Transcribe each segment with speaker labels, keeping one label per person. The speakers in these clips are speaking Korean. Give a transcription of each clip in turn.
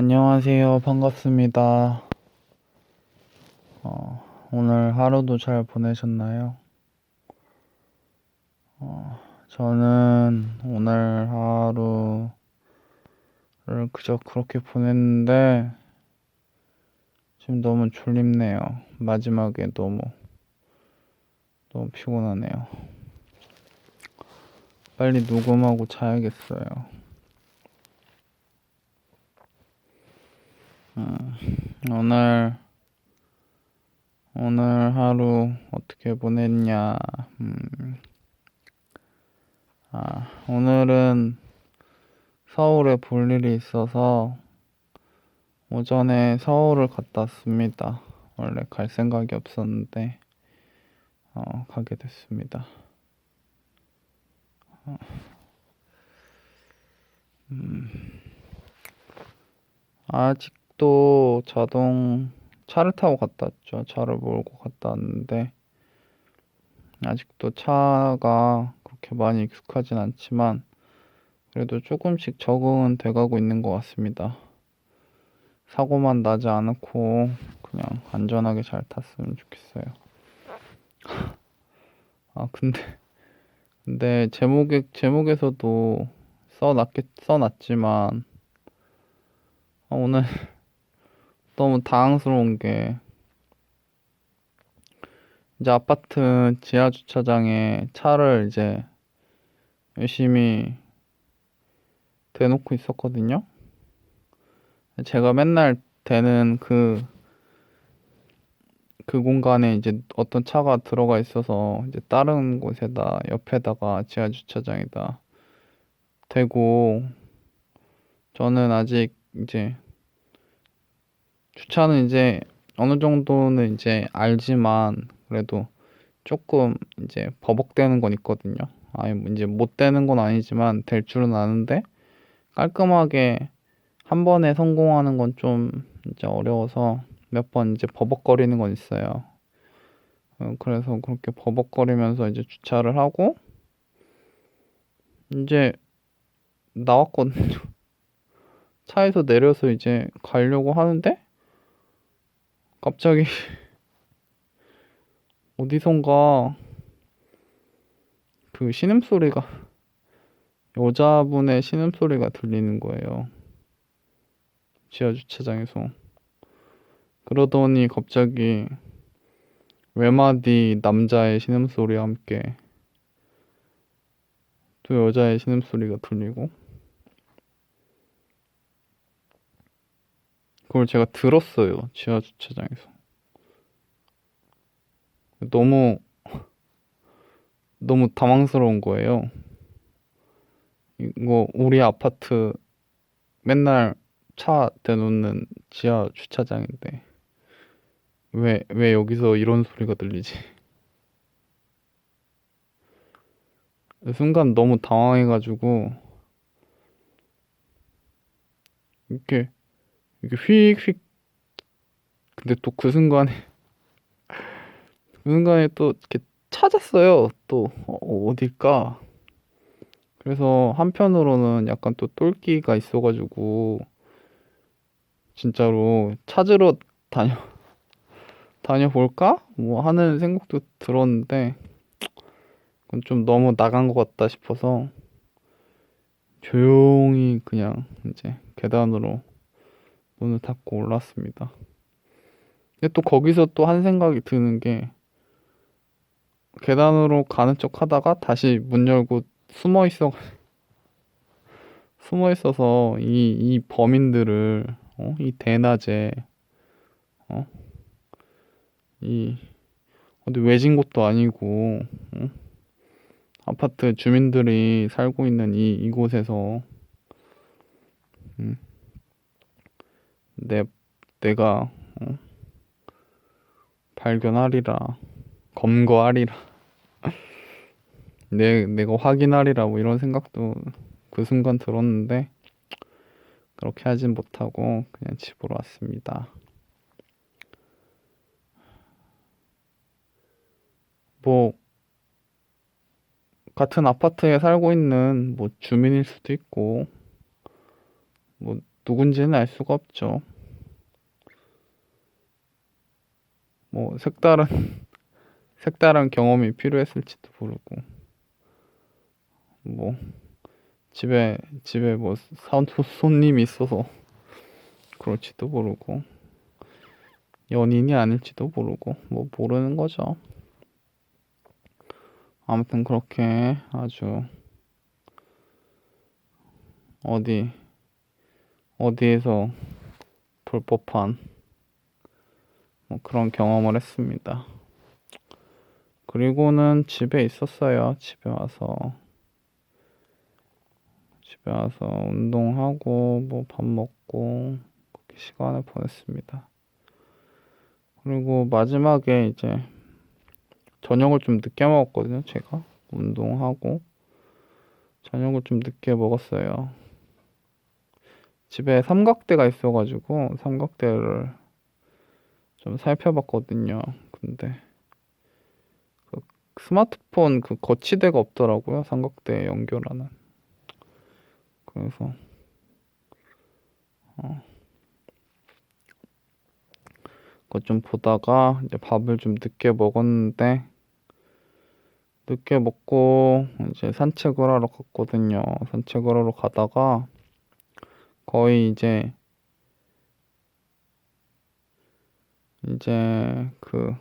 Speaker 1: 안녕하세요. 반갑습니다. 어, 오늘 하루도 잘 보내셨나요? 어, 저는 오늘 하루를 그저 그렇게 보냈는데, 지금 너무 졸립네요. 마지막에 너무, 너무 피곤하네요. 빨리 녹음하고 자야겠어요. 음, 오늘, 오늘 하루 어떻게 보냈냐? 음, 아, 오늘은 서울에 볼 일이 있어서 오전에 서울을 갔다 왔습니다. 원래 갈 생각이 없었는데, 어, 가게 됐습니다. 어, 음, 아직 도 자동 차를 타고 갔다 왔죠. 차를 몰고 갔다 왔는데, 아직도 차가 그렇게 많이 익숙하진 않지만, 그래도 조금씩 적응은 돼가고 있는 것 같습니다. 사고만 나지 않고 그냥 안전하게 잘 탔으면 좋겠어요. 아, 근데, 근데 제목에, 제목에서도 써놨겠, 써놨지만, 아, 오늘 너무 당황스러운 게, 이제 아파트 지하 주차장에 차를 이제 열심히 대놓고 있었거든요. 제가 맨날 대는 그, 그 공간에 이제 어떤 차가 들어가 있어서 이제 다른 곳에다, 옆에다가 지하 주차장에다 대고, 저는 아직 이제 주차는 이제 어느 정도는 이제 알지만 그래도 조금 이제 버벅대는 건 있거든요. 아니 이제 못 되는 건 아니지만 될 줄은 아는데 깔끔하게 한 번에 성공하는 건 좀 이제 어려워서 몇 번 이제 버벅거리는 건 있어요. 어, 그래서 그렇게 버벅거리면서 이제 주차를 하고 이제 나왔거든요. 차에서 내려서 이제 가려고 하는데 갑자기 어디선가 그 신음소리가 여자분의 신음소리가 들리는 거예요. 지하 주차장에서. 그러더니 갑자기 외마디 남자의 신음소리와 함께 또 여자의 신음소리가 들리고 그걸 제가 들었어요. 지하 주차장에서. 너무 너무 당황스러운 거예요. 이거 우리 아파트 맨날 차 대놓는 지하 주차장인데 왜, 왜 여기서 이런 소리가 들리지? 순간 너무 당황해가지고 이렇게 이게 휙휙. 근데 또 그 순간에 그 순간에 또 이렇게 찾았어요. 또 어, 어딜까? 그래서 한편으로는 약간 또 똘끼가 있어가지고 진짜로 찾으러 다녀 다녀볼까? 뭐 하는 생각도 들었는데 그건 좀 너무 나간 것 같다 싶어서 조용히 그냥 이제 계단으로 문을 닫고 올랐습니다. 근데 또 거기서 또 한 생각이 드는 게 계단으로 가는 척 하다가 다시 문 열고 숨어 있어 숨어 있어서 이, 이 범인들을 어? 이 대낮에 어? 이 어디 외진 곳도 아니고 어? 아파트 주민들이 살고 있는 이 이곳에서 음. 내 내가 어? 발견하리라 검거하리라 내 내가 확인하리라 뭐 이런 생각도 그 순간 들었는데 그렇게 하진 못하고 그냥 집으로 왔습니다. 뭐 같은 아파트에 살고 있는 뭐 주민일 수도 있고 뭐뭐 누군지는 알 수가 없죠. 뭐 색다른 색다른 경험이 필요했을지도 모르고 뭐 집에 집에 뭐 사- 손님이 있어서 그럴지도 모르고 연인이 아닐지도 모르고 뭐 모르는 거죠. 아무튼 그렇게 아주 어디 어디에서 볼 법한 뭐 그런 경험을 했습니다. 그리고는 집에 있었어요. 집에 와서 집에 와서 운동하고 뭐 밥 먹고 그렇게 시간을 보냈습니다. 그리고 마지막에 이제 저녁을 좀 늦게 먹었거든요. 제가 운동하고 저녁을 좀 늦게 먹었어요. 집에 삼각대가 있어가지고 삼각대를 좀 살펴봤거든요. 근데 그 스마트폰 그 거치대가 없더라고요. 삼각대 연결하는. 그래서 어 그거 좀 보다가 이제 밥을 좀 늦게 먹었는데 늦게 먹고 이제 산책을 하러 갔거든요. 산책을 하러 가다가 거의 이제 이제 그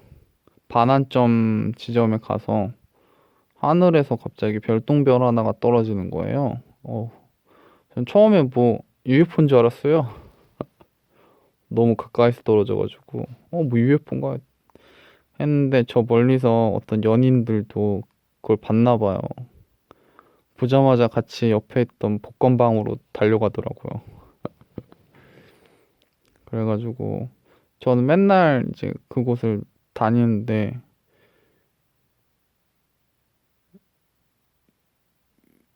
Speaker 1: 반환점 지점에 가서 하늘에서 갑자기 별똥별 하나가 떨어지는 거예요. 어, 전 처음에 뭐 UFO인 줄 알았어요. 너무 가까이서 떨어져가지고 어 뭐 UFO인가 했는데 저 멀리서 어떤 연인들도 그걸 봤나 봐요. 보자마자 같이 옆에 있던 복권방으로 달려가더라고요. 그래가지고 저는 맨날 이제 그곳을 다니는데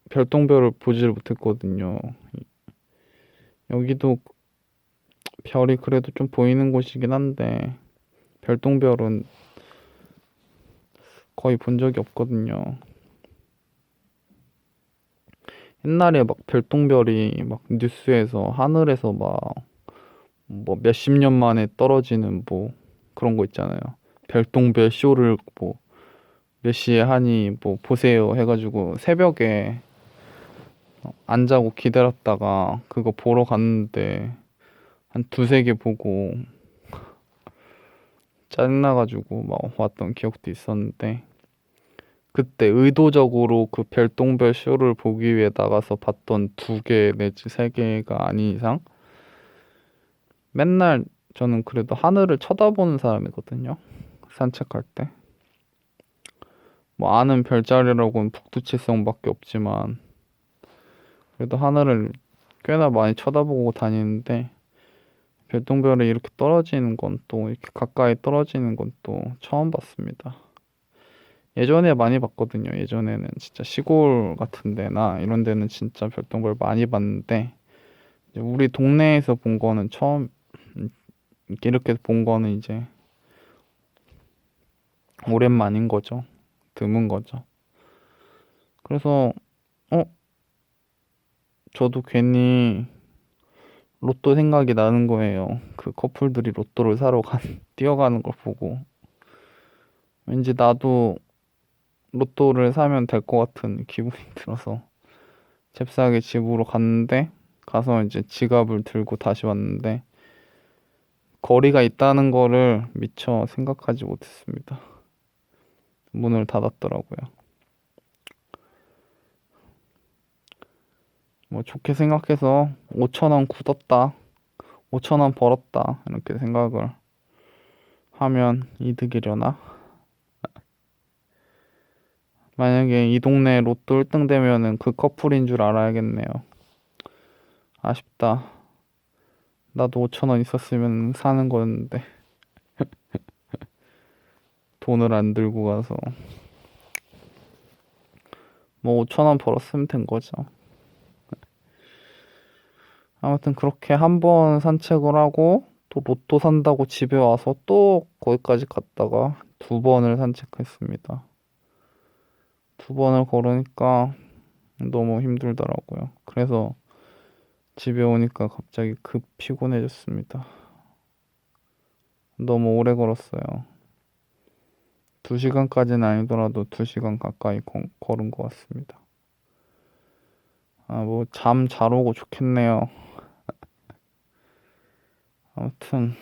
Speaker 1: 별똥별을 보지를 못했거든요. 여기도 별이 그래도 좀 보이는 곳이긴 한데 별똥별은 거의 본 적이 없거든요. 옛날에 막 별똥별이 막 뉴스에서 하늘에서 막 뭐 몇십 년 만에 떨어지는 뭐 그런 거 있잖아요. 별똥별 쇼를 뭐 몇 시에 하니 뭐 보세요 해가지고 새벽에 안 자고 기다렸다가 그거 보러 갔는데 한 두세 개 보고 짜증나가지고 막 왔던 기억도 있었는데 그때 의도적으로 그 별똥별 쇼를 보기 위해 나가서 봤던 두 개 내지 세 개가 아닌 이상 맨날 저는 그래도 하늘을 쳐다보는 사람이거든요. 산책할 때. 뭐 아는 별자리라고는 북두칠성밖에 없지만 그래도 하늘을 꽤나 많이 쳐다보고 다니는데 별똥별이 이렇게 떨어지는 건 또 이렇게 가까이 떨어지는 건 또 처음 봤습니다. 예전에 많이 봤거든요. 예전에는 진짜 시골 같은 데나 이런 데는 진짜 별똥별 많이 봤는데 우리 동네에서 본 거는 처음 이렇게 본 거는 이제 오랜만인 거죠. 드문 거죠. 그래서 어 저도 괜히 로또 생각이 나는 거예요. 그 커플들이 로또를 사러 간, 뛰어가는 걸 보고. 왠지 나도 로또를 사면 될 것 같은 기분이 들어서 잽싸게 집으로 갔는데, 가서 이제 지갑을 들고 다시 왔는데, 거리가 있다는 거를 미처 생각하지 못했습니다. 문을 닫았더라고요. 뭐 좋게 생각해서 5천원 굳었다. 5천원 벌었다. 이렇게 생각을 하면 이득이려나? 만약에 이 동네 로또 1등 되면은 그 커플인 줄 알아야겠네요. 아쉽다. 나도 5천원 있었으면 사는 거였는데. 돈을 안 들고 가서. 뭐 5천원 벌었으면 된 거죠. 아무튼 그렇게 한 번 산책을 하고 또 로또 산다고 집에 와서 또 거기까지 갔다가 두 번을 산책했습니다. 두 번을 걸으니까 너무 힘들더라고요. 그래서 집에 오니까 갑자기 급 피곤해졌습니다. 너무 오래 걸었어요. 두 시간까지는 아니더라도 두 시간 가까이 거- 걸은 것 같습니다. 아, 뭐, 잠 잘 오고 좋겠네요. 아무튼,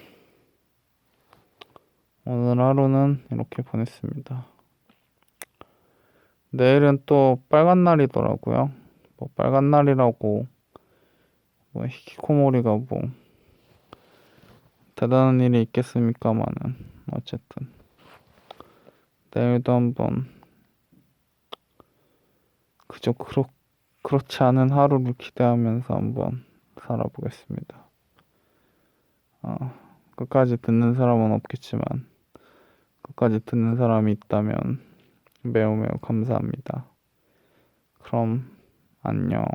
Speaker 1: 오늘 하루는 이렇게 보냈습니다. 내일은 또 빨간 날이더라고요. 뭐, 빨간 날이라고, 뭐, 히키코모리가 뭐, 대단한 일이 있겠습니까마는, 어쨌든. 내일도 한번, 그저 그렇, 그렇지 않은 하루를 기대하면서 한번 살아보겠습니다. 어, 끝까지 듣는 사람은 없겠지만, 끝까지 듣는 사람이 있다면 매우 매우 감사합니다. 그럼, 안녕.